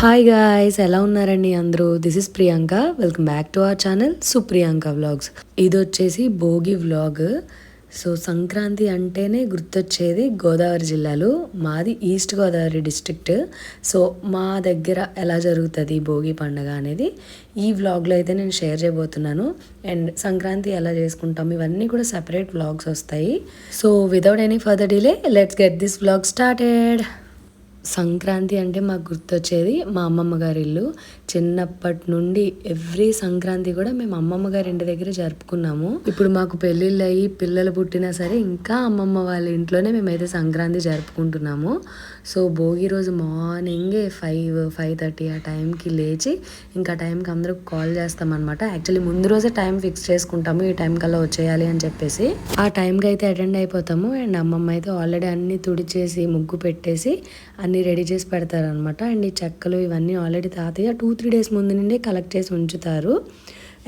Hi guys ఎలా ఉన్నారండి అందరూ? This is Priyanka welcome back to our channel Supriyanka vlogs ఇది వచ్చేసి భోగి వ్లాగ్ సో సంక్రాంతి అంటేనే గుర్తొచ్చేది గోదావరి జిల్లాలో. మాది ఈస్ట్ గోదావరి డిస్ట్రిక్ట్ సో మా దగ్గర ఎలా జరుగుతుంది భోగి పండుగ అనేది ఈ వ్లాగ్లో అయితే నేను షేర్ చేయబోతున్నాను. అండ్ సంక్రాంతి ఎలా చేసుకుంటాం ఇవన్నీ కూడా సెపరేట్ వ్లాగ్స్ వస్తాయి. So without any further delay let's get this vlog started Sankranti అంటే మాకు గుర్తొచ్చేది మా అమ్మమ్మ గారి ఇల్లు. చిన్నప్పటి నుండి ఎవ్రీ సంక్రాంతి కూడా మేము అమ్మమ్మ గారి ఇంటి దగ్గర జరుపుకున్నాము. ఇప్పుడు మాకు పెళ్ళిళ్ళు అయ్యి పిల్లలు పుట్టినా సరే ఇంకా అమ్మమ్మ వాళ్ళ ఇంట్లోనే మేమైతే సంక్రాంతి జరుపుకుంటున్నాము. సో భోగి రోజు మార్నింగే ఫైవ్ ఫైవ్ థర్టీ ఆ టైంకి లేచి ఇంకా టైంకి అందరూ కాల్ చేస్తామన్నమాట. యాక్చువల్లీ ముందు రోజే టైం ఫిక్స్ చేసుకుంటాము ఈ టైం కల్లా వచ్చేయాలి అని చెప్పేసి. ఆ టైంకి అయితే అటెండ్ అయిపోతాము అండ్ అమ్మమ్మ అయితే ఆల్రెడీ అన్ని తుడిచేసి ముగ్గు పెట్టేసి అన్నీ రెడీ చేసి పెడతారనమాట అండ్ ఈ చెక్కలు ఇవన్నీ ఆల్రెడీ తాతయ్య టూ త్రీ డేస్ ముందు నుండే కలెక్ట్ చేసి ఉంచుతారు.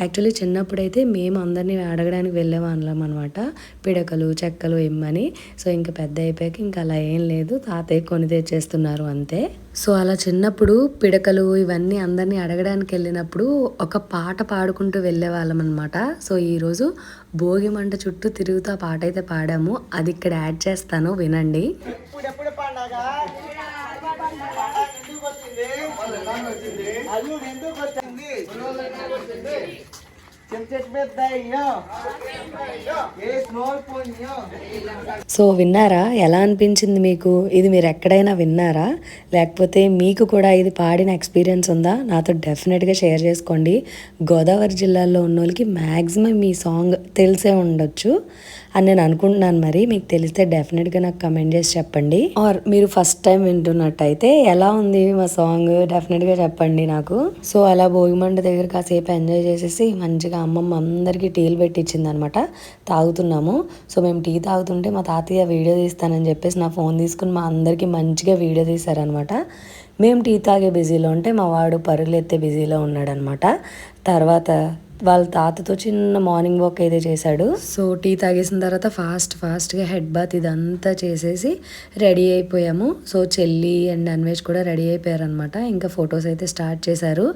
యాక్చువల్లీ చిన్నప్పుడైతే మేము అందరినీ అడగడానికి వెళ్ళేవాళ్ళం అనమాట పిడకలు చెక్కలు ఇమ్మని. సో ఇంకా పెద్ద అయిపోయాక ఇంకా అలా ఏం లేదు. తాతయ్య కొని తెచ్చేస్తున్నారు అంతే. సో అలా చిన్నప్పుడు పిడకలు ఇవన్నీ అందరినీ అడగడానికి వెళ్ళినప్పుడు ఒక పాట పాడుకుంటూ వెళ్ళేవాళ్ళం అనమాట సో ఈరోజు భోగి మంట చుట్టూ తిరుగుతూ ఆ పాట అయితే పాడాము. అది ఇక్కడ యాడ్ చేస్తాను. వినండి. అల్లు ఎందుకు వచ్చింది? సో విన్నారా? ఎలా అనిపించింది మీకు? ఇది మీరు ఎక్కడైనా విన్నారా? లేకపోతే మీకు కూడా ఇది పాడిన ఎక్స్పీరియన్స్ ఉందా? నాతో డెఫినెట్గా షేర్ చేసుకోండి. గోదావరి జిల్లాలో ఉన్న వాళ్ళకి మ్యాక్సిమం ఈ సాంగ్ తెలిసే ఉండొచ్చు. అని నేను అనుకుంటున్నాను మరి. మీకు తెలిస్తే డెఫినెట్గా నాకు కమెంట్ చేసి చెప్పండి. ఆర్ మీరు ఫస్ట్ టైం వింటున్నట్టయితే ఎలా ఉంది మా సాంగ్ డెఫినెట్గా చెప్పండి నాకు. సో అలా భోగిమంట దగ్గర కాసేపు ఎంజాయ్ చేసేసి మంచిగా అమ్మమ్మ అందరికీ టీలు పెట్టించింది అనమాట తాగుతున్నాము. సో మేము టీ తాగుతుంటే మా తాతయ్య వీడియో తీస్తానని చెప్పేసి నా ఫోన్ తీసుకుని మా అందరికీ మంచిగా వీడియో తీశారనమాట. మేము టీ తాగే బిజీలో ఉంటే మా వాడు పరుగులు ఎత్తే బిజీలో ఉన్నాడనమాట. తర్వాత వాళ్ళ తాతతో చిన్న మార్నింగ్ వాక్ అయితే చేశాడు. సో టీ తాగేసిన తర్వాత ఫాస్ట్ ఫాస్ట్గా హెడ్ బాత్ ఇదంతా చేసేసి రెడీ అయిపోయాము. సో చెల్లి అండ్ అన్వేష్ కూడా రెడీ అయిపోయారు అనమాట ఇంకా ఫొటోస్ అయితే స్టార్ట్ చేశారు.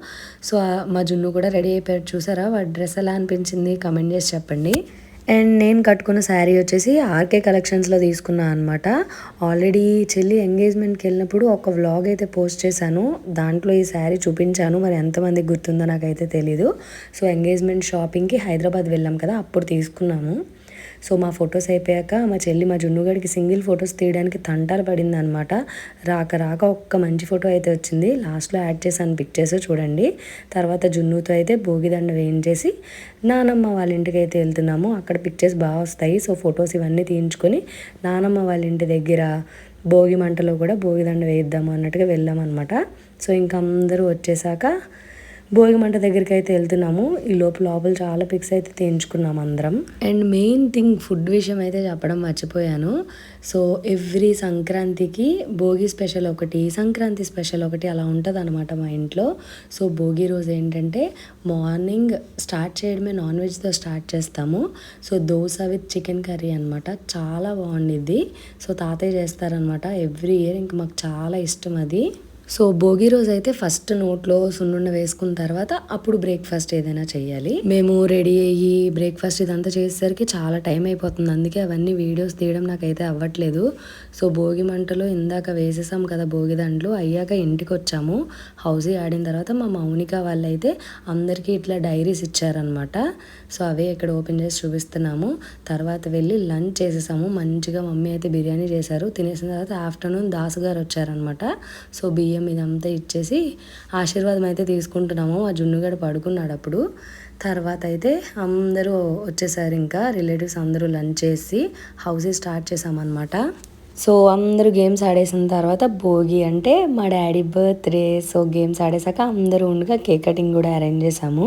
సో మా జున్ను కూడా రెడీ అయిపోయారు చూసారా? వాడి డ్రెస్ ఎలా అనిపించింది? కమెంట్ చేసి చెప్పండి. అండ్ నేను కట్టుకున్న శారీ వచ్చేసి ఆర్కే కలెక్షన్స్లో తీసుకున్నాను అనమాట ఆల్రెడీ చెల్లి ఎంగేజ్మెంట్కి వెళ్ళినప్పుడు ఒక వ్లాగ్ అయితే పోస్ట్ చేశాను. దాంట్లో ఈ శారీ చూపించాను. మరి ఎంతమందికి గుర్తుందో నాకైతే తెలీదు. సో ఎంగేజ్మెంట్ షాపింగ్కి హైదరాబాద్ వెళ్ళాం కదా అప్పుడు తీసుకున్నాము. సో మా ఫొటోస్ అయిపోయాక మా చెల్లి మా జున్నుగడికి సింగిల్ ఫొటోస్ తీయడానికి తంటాలు పడింది అనమాట రాక రాక ఒక్క మంచి ఫోటో అయితే వచ్చింది. లాస్ట్లో యాడ్ చేశాను పిక్చర్స్ చూడండి. తర్వాత జున్నుతో అయితే భోగిదండ వేయించేసి నానమ్మ వాళ్ళ ఇంటికి అయితే వెళ్తున్నాము. అక్కడ పిక్చర్స్ బాగా వస్తాయి. సో ఫొటోస్ ఇవన్నీ తీయించుకొని నానమ్మ వాళ్ళ ఇంటి దగ్గర భోగి మంటలో కూడా భోగిదండ వేయిద్దాము అన్నట్టుగా వెళ్ళామన్నమాట. సో ఇంకా అందరూ వచ్చేసాక భోగి మంట దగ్గరికి అయితే వెళ్తున్నాము. ఈ లోపు లోపల చాలా పిక్స్ అయితే తీయించుకున్నాం అందరం. అండ్ మెయిన్ థింగ్ ఫుడ్ విషయం అయితే చెప్పడం మర్చిపోయాను. సో ఎవ్రీ సంక్రాంతికి భోగి స్పెషల్ ఒకటి సంక్రాంతి స్పెషల్ ఒకటి అలా ఉంటుంది అనమాట మా ఇంట్లో. సో భోగి రోజు ఏంటంటే మార్నింగ్ స్టార్ట్ చేయడమే నాన్ వెజ్తో స్టార్ట్ చేస్తాము. So dosa with chicken curry అనమాట చాలా బాగుండిద్ది. సో తాతయ్య చేస్తారనమాట ఎవ్రీ ఇయర్ ఇంక మాకు చాలా ఇష్టం అది. సో భోగి రోజు అయితే ఫస్ట్ నోట్లో సున్నుండ వేసుకున్న తర్వాత అప్పుడు బ్రేక్ఫాస్ట్ ఏదైనా చేయాలి మేము రెడీ అయ్యి బ్రేక్ఫాస్ట్ ఇదంతా చేసేసరికి చాలా టైం అయిపోతుంది. అందుకే అవన్నీ వీడియోస్ తీయడం నాకైతే అవ్వట్లేదు. సో భోగి మంటలో ఇందాక వేసేసాం కదా భోగి దండ్లు అయ్యాక ఇంటికి వచ్చాము హౌస్ ఆడిన తర్వాత మా మౌనిక వాళ్ళైతే అందరికీ ఇట్లా డైరీస్ ఇచ్చారనమాట సో అవే ఇక్కడ ఓపెన్ చేసి చూపిస్తున్నాము. తర్వాత వెళ్ళి లంచ్ చేసేసాము. మంచిగా మమ్మీ అయితే బిర్యానీ చేశారు. తినేసిన తర్వాత ఆఫ్టర్నూన్ దాసు గారు వచ్చారనమాట సో బియ్యం బియ్యం ఇదంతా ఇచ్చేసి ఆశీర్వాదం అయితే తీసుకుంటున్నాము. ఆ జున్నుగడ పడుకున్నాడు అప్పుడు తర్వాత అయితే అందరూ వచ్చేసారు ఇంకా. రిలేటివ్స్ అందరూ లంచ్ చేసి హౌస్ స్టార్ట్ చేసామన్నమాట. సో అందరూ గేమ్స్ ఆడేసిన తర్వాత భోగి అంటే మా డాడీ బర్త్డే. సో గేమ్స్ ఆడేసాక అందరూ ఉండగా కేక్ కటింగ్ కూడా అరేంజ్ చేసాము.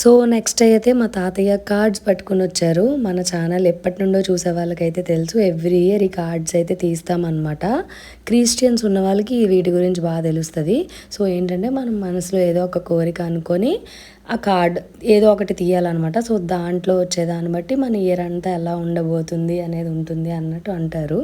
So next అయితే మా తాతయ్య కార్డ్స్ పట్టుకుని వచ్చారు. మన ఛానల్ ఎప్పటి నుండో చూసే వాళ్ళకైతే తెలుసు. ఎవ్రీ ఇయర్ ఈ కార్డ్స్ అయితే తీస్తామన్నమాట. క్రిస్టియన్స్ ఉన్న వాళ్ళకి వీటి గురించి బాగా తెలుస్తుంది. సో ఏంటంటే మనం మనసులో ఏదో ఒక కోరిక అనుకొని ఆ కార్డ్ ఏదో ఒకటి తీయాలన్నమాట. సో దాంట్లో వచ్చేదాన్ని బట్టి మన ఇయర్ అంతా ఎలా ఉండబోతుంది అనేది ఉంటుంది అన్నట్టు అంటారు.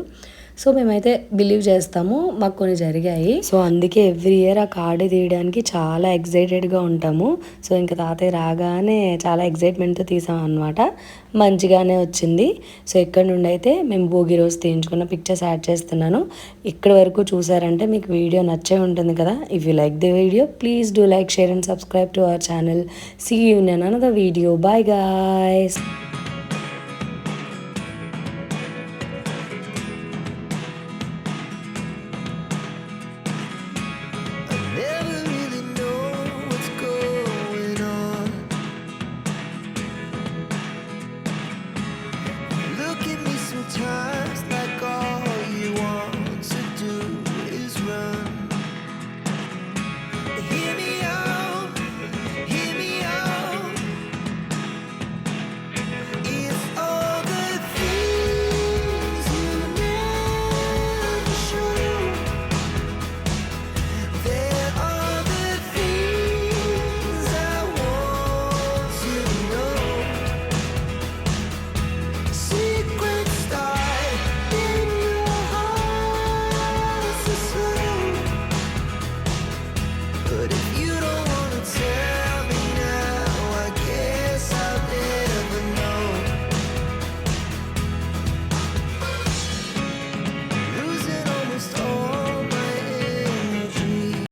సో మేమైతే బిలీవ్ చేస్తాము మాకు కొన్ని జరిగాయి. సో అందుకే ఎవ్రీ ఇయర్ ఆ కార్డు తీయడానికి చాలా ఎగ్జైటెడ్గా ఉంటాము. సో ఇంకా తాతయ్య రాగానే చాలా ఎగ్జైట్మెంట్తో తీసామన్నమాట మంచిగానే వచ్చింది. సో ఇక్కడ నుండి అయితే మేము భోగి రోజు తీయించుకున్న పిక్చర్స్ యాడ్ చేస్తున్నాను. ఇక్కడ వరకు చూసారంటే మీకు వీడియో నచ్చే ఉంటుంది కదా. If you like the video please do like share and subscribe to our channel see you in another video bye guys